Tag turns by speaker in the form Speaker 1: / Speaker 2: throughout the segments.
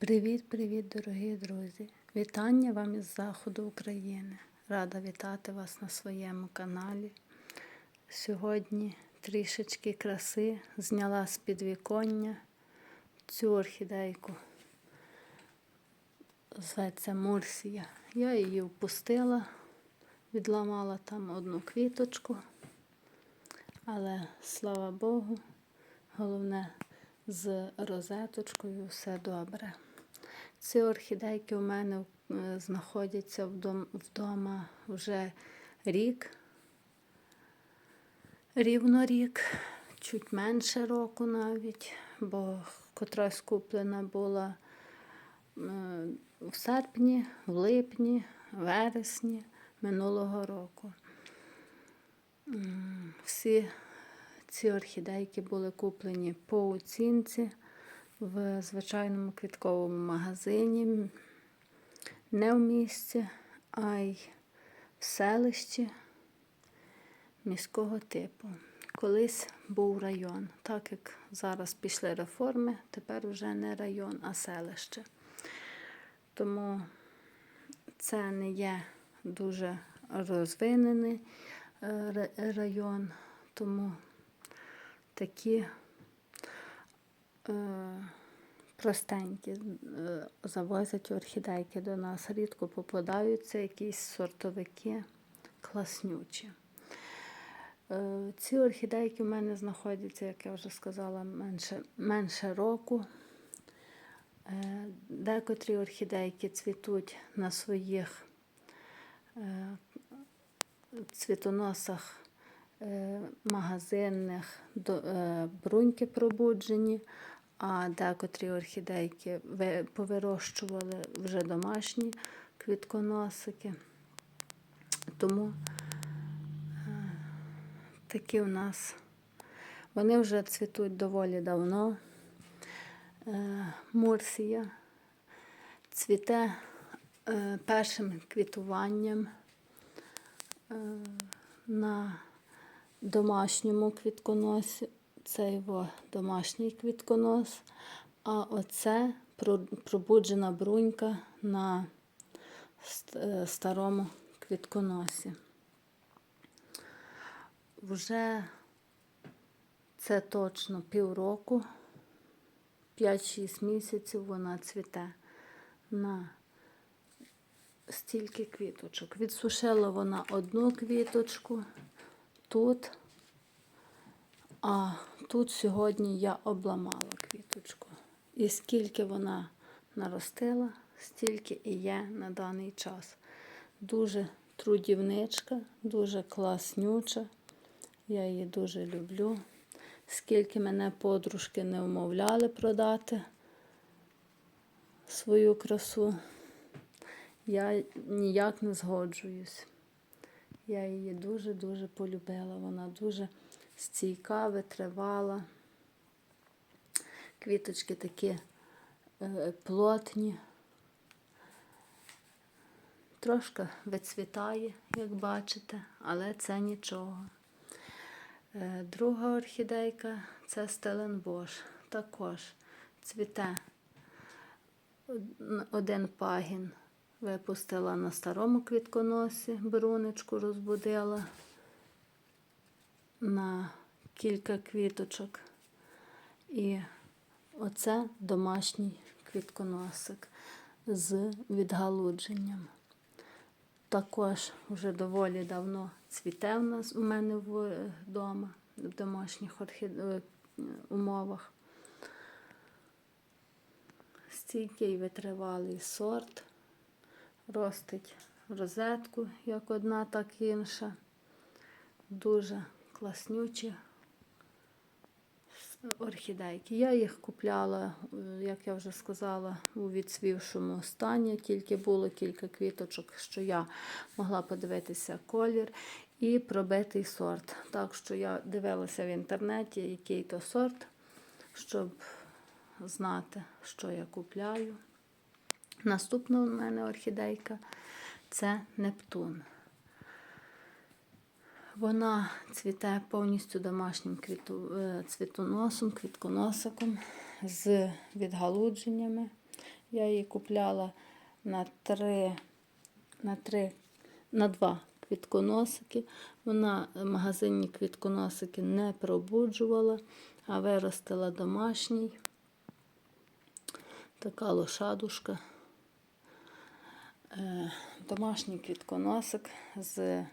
Speaker 1: Привіт-привіт, дорогі друзі! Вітання вам із заходу України. Рада вітати вас на своєму каналі. Сьогодні трішечки краси зняла з підвіконня цю орхідейку. Зветься Мурсія. Я її впустила, відламала там одну квіточку, але слава Богу, головне з розеточкою все добре. Ці орхідейки у мене е, знаходяться вдома вже рік, рівно рік, чуть менше року навіть, бо котрась куплена була е, в серпні, в липні, вересні минулого року. Всі ці орхідейки були куплені по оцінці в звичайному квітковому магазині, не в місті, а й в селищі міського типу. Колись був район, так як зараз пішли реформи, тепер вже не район, а селище. Тому це не є дуже розвинений е, район, тому такі е, простенькі е, завозять орхідейки до нас. Рідко попадаються якісь сортовики класнючі. Е, Ці орхідейки в мене знаходяться, як я вже сказала, менше, менше року. Е, Декотрі орхідейки цвітуть на своїх цвітоносах магазинних бруньки пробуджені, а декотрі орхідейки повирощували вже домашні квітконосики. Тому е, такі у нас. Вони вже цвітуть доволі давно. Е, Мурсія цвіте е, першим квітуванням на домашньому квітконосі. Це його домашній квітконос, а оце пробуджена брунька на е, старому квітконосі. Вже це точно півроку, 5-6 місяців вона цвіте на стільки квіточок. Відсушила вона одну квіточку тут, а тут сьогодні я обламала квіточку. І скільки вона наростила, стільки і є на даний час. Дуже трудівничка, дуже класнюча. Я її дуже люблю. Скільки мене подружки не вмовляли продати свою красу, я ніяк не згоджуюсь. Я її дуже-дуже полюбила. Вона дуже стійка, витривала. Квіточки такі е, плотні. Трошки вицвітає, як бачите, але це нічого. Е, Друга орхідейка це Стеленбош. Також цвіте один пагін. Випустила на старому квітконосі, брунечку розбудила на кілька квіточок. І оце домашній квітконосик з відгалудженням. Також вже доволі давно цвіте в нас у мене вдома, в домашніх орхід... е, умовах. Стійкий витривалий сорт, ростить розетку, як одна, так і інша. Дуже класнючі орхідейки. Я їх купляла, е, як я вже сказала, у відцвівшому стані. Тільки було кілька квіточок, що я могла подивитися колір і пробитий сорт. Так що я дивилася в інтернеті, який то сорт, щоб знати, що я купляю. Наступна у мене орхідейка це Нептун. Вона цвіте повністю домашнім квіту, е, цвітоносом, квітконосиком з відгалудженнями. Я її купляла на три, на три, на два квітконосики. Вона е, магазинні квітконосики не пробуджувала, а виростила домашній. Така лошадушка. Е, Домашній квітконосик з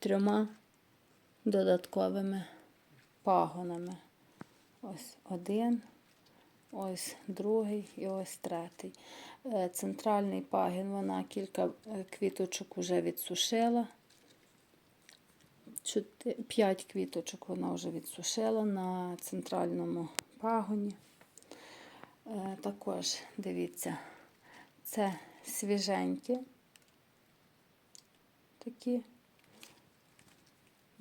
Speaker 1: трьома додатковими пагонами. Ось один, ось другий і ось третій. Е, Центральний пагін вона кілька е, квіточок вже відсушила. П'ять квіточок вона вже відсушила на центральному пагоні. Е, Також дивіться, це свіженькі такі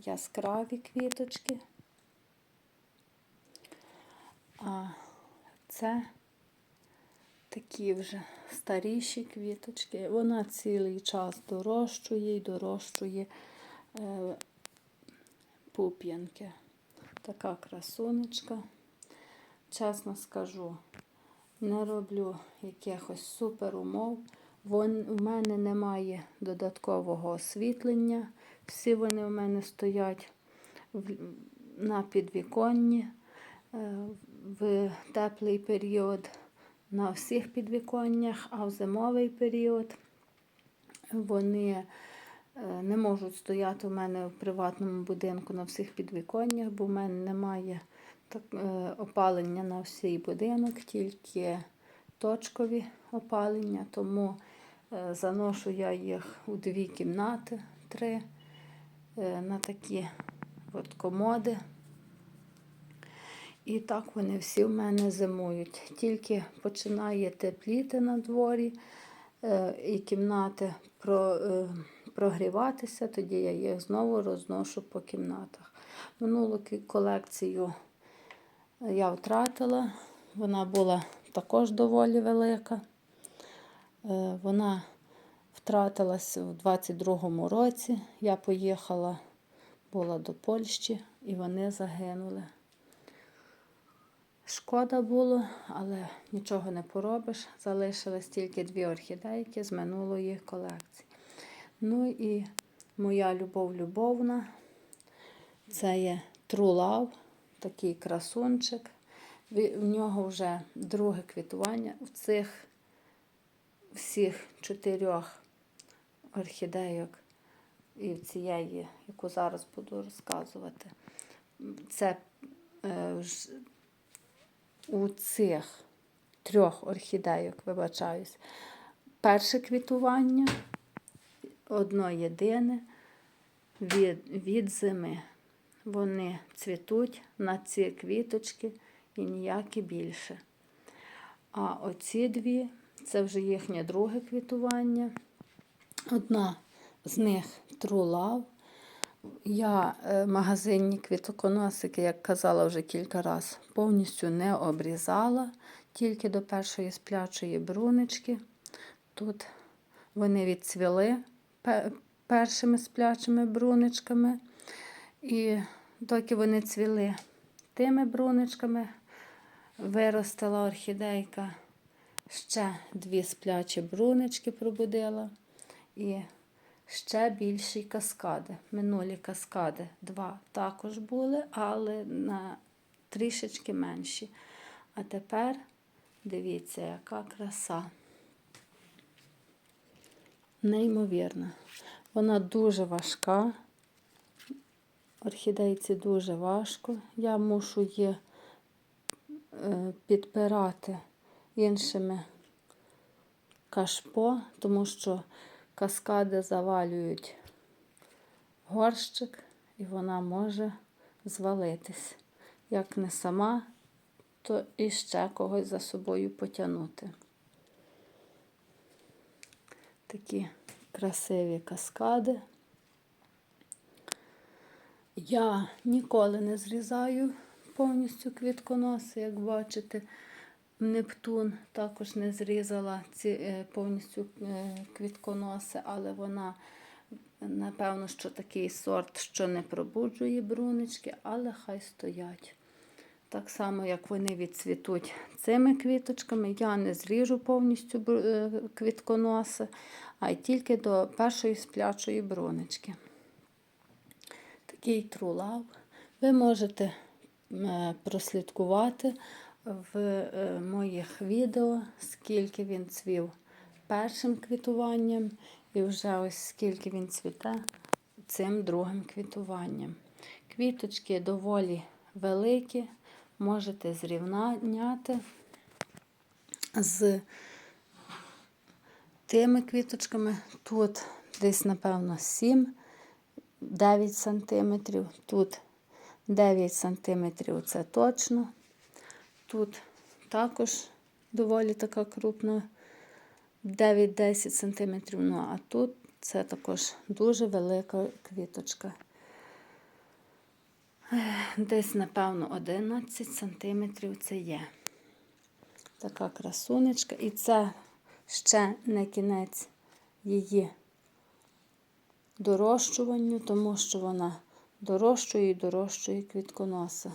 Speaker 1: яскраві квіточки. А це такі вже старіші квіточки. Вона цілий час дорощує і дорощує е, пуп'янки. Така красунечка. Чесно скажу, не роблю якихось супер умов. Вон, у мене немає додаткового освітлення. Всі вони у мене стоять в, на підвіконні. Е, В теплий період на всіх підвіконнях, а в зимовий період вони е, не можуть стояти у мене в приватному будинку на всіх підвіконнях, бо в мене немає так, е, опалення на всій будинок, тільки точкові опалення, тому заношу я їх у дві кімнати, три, е, на такі от комоди. І так вони всі в мене зимують. Тільки починає тепліти на дворі е, і кімнати е, прогріватися, тоді я їх знову розношу по кімнатах. Минулу колекцію я втратила, вона була також доволі велика. Е, Вона втратилась у 22-му році. Я поїхала, була до Польщі, і вони загинули. Шкода було, але нічого не поробиш. Залишились тільки дві орхідейки з минулої колекції. Ну і моя любов любовна. Це є True Love, такий красунчик. В нього вже друге квітування. В цих всіх чотирьох орхідейок і цієї, яку зараз буду розказувати. Це е, у цих трьох орхідейок, вибачаюсь, перше квітування, одно єдине від, від зими. Вони цвітуть на ці квіточки і ніякі більше. А оці дві це вже їхнє друге квітування. Одна з них True Love. Я е, магазинні квітоконосики, як казала вже кілька разів, повністю не обрізала, тільки до першої сплячої брунички. Тут вони відцвіли першими сплячими бруничками. І доки вони цвіли тими бруничками, виростила орхідейка, ще дві сплячі брунички пробудила. І ще більші каскади. Минулі каскади два також були, але на трішечки менші. А тепер дивіться, яка краса. Неймовірна. Вона дуже важка. Орхідейці дуже важко. Я мушу її е, підпирати іншими кашпо, тому що каскади завалюють горщик, і вона може звалитись. Як не сама, то і ще когось за собою потягнути. Такі красиві каскади. Я ніколи не зрізаю повністю квітконоси, як бачите. Нептун також не зрізала ці е, повністю е, квітконоси, але вона, напевно, що такий сорт, що не пробуджує брунички, але хай стоять. Так само, як вони відцвітуть цими квіточками, я не зріжу повністю е, квітконоси, а й тільки до першої сплячої бронечки. Такий трулав. Ви можете прослідкувати в е, моїх відео, скільки він цвів першим квітуванням, і вже ось скільки він цвіте цим другим квітуванням. Квіточки доволі великі, можете зрівняти з тими квіточками. Тут десь, напевно, 7 9 сантиметрів, тут 9 сантиметрів, це точно. Тут також доволі така крупна, 9-10 сантиметрів. Ну, а тут це також дуже велика квіточка. Десь, напевно, 11 сантиметрів це є. Така красунечка. І це ще не кінець її дорощуванню, тому що вона дорощує і дорощує квітконоса.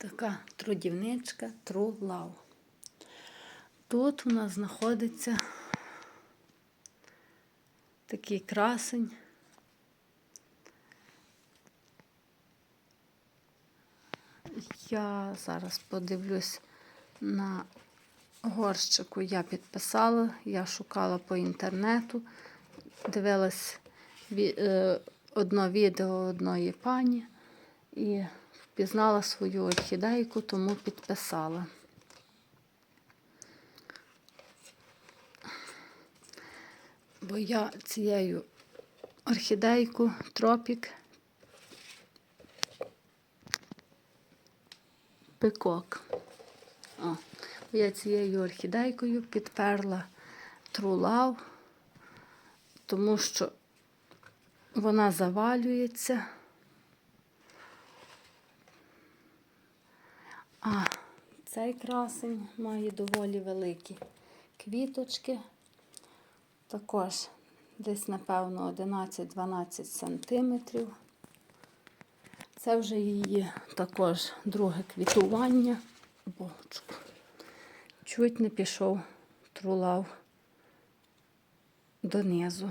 Speaker 1: Така трудівничка True Love. Тут у нас знаходиться такий красень. Я зараз подивлюсь на горщику. Я підписала, я шукала по інтернету, дивилась е, одно відео одної пані і впізнала свою орхідейку, тому підписала. Бо я цією орхідейку тропік пикок. О, я цією орхідейкою підперла трулав, тому що вона завалюється. А цей красень має доволі великі квіточки. Також десь, напевно, 11-12 сантиметрів. Це вже її також друге квітування. Бочку. Чуть не пішов трулав донизу.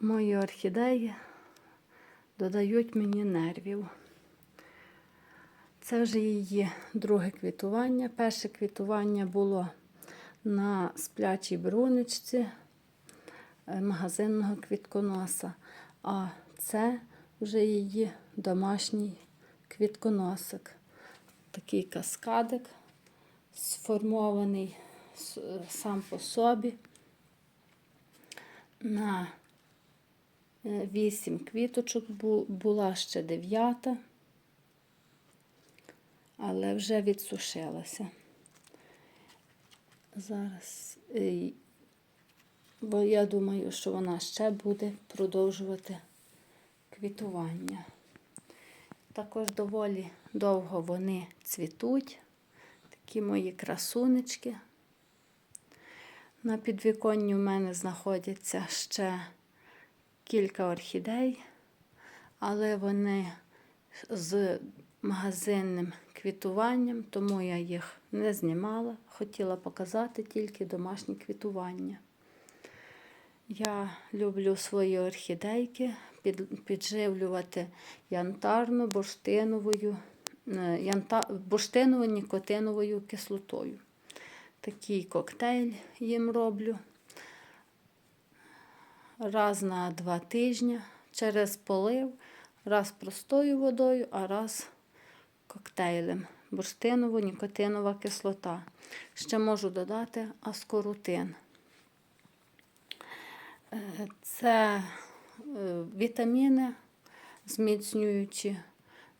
Speaker 1: Мої орхідеї додають мені нервів. Це вже її друге квітування. Перше квітування було на сплячій бруничці е, магазинного квітконоса. А це вже її домашній квітконосик. Такий каскадик, сформований сам по собі. На е, вісім квіточок була ще дев'ята, але вже відсушилася. Зараз, е, бо я думаю, що вона ще буде продовжувати квітування. Також доволі довго вони цвітуть, такі мої красунечки. На підвіконні в мене знаходяться ще кілька орхідей, але вони з магазинним квітуванням, тому я їх не знімала. Хотіла показати тільки домашнє квітування. Я люблю свої орхідейки під, підживлювати янтарно бурштиновою, е, янта, бурштиново-нікотиновою кислотою. Такий коктейль їм роблю раз на два тижні через полив, раз простою водою, а раз коктейлем. Бурштиново-нікотинова кислота. Ще можу додати аскорутин. Е, Це е, вітаміни, зміцнюючі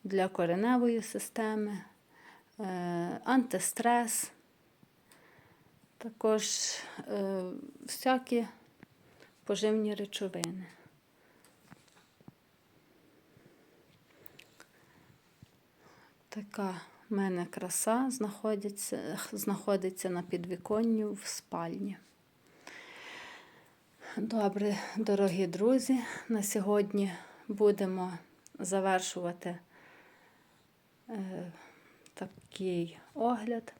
Speaker 1: для кореневої системи, е, антистрес, також всякі поживні речовини. Така в мене краса знаходиться, знаходиться на підвіконню в спальні. Добре, дорогі друзі, на сьогодні будемо завершувати е, такий огляд.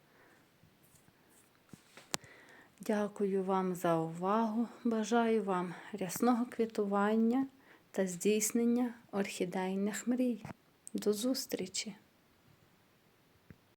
Speaker 1: Дякую вам за увагу. Бажаю вам рясного квітування та здійснення орхідейних мрій. До зустрічі!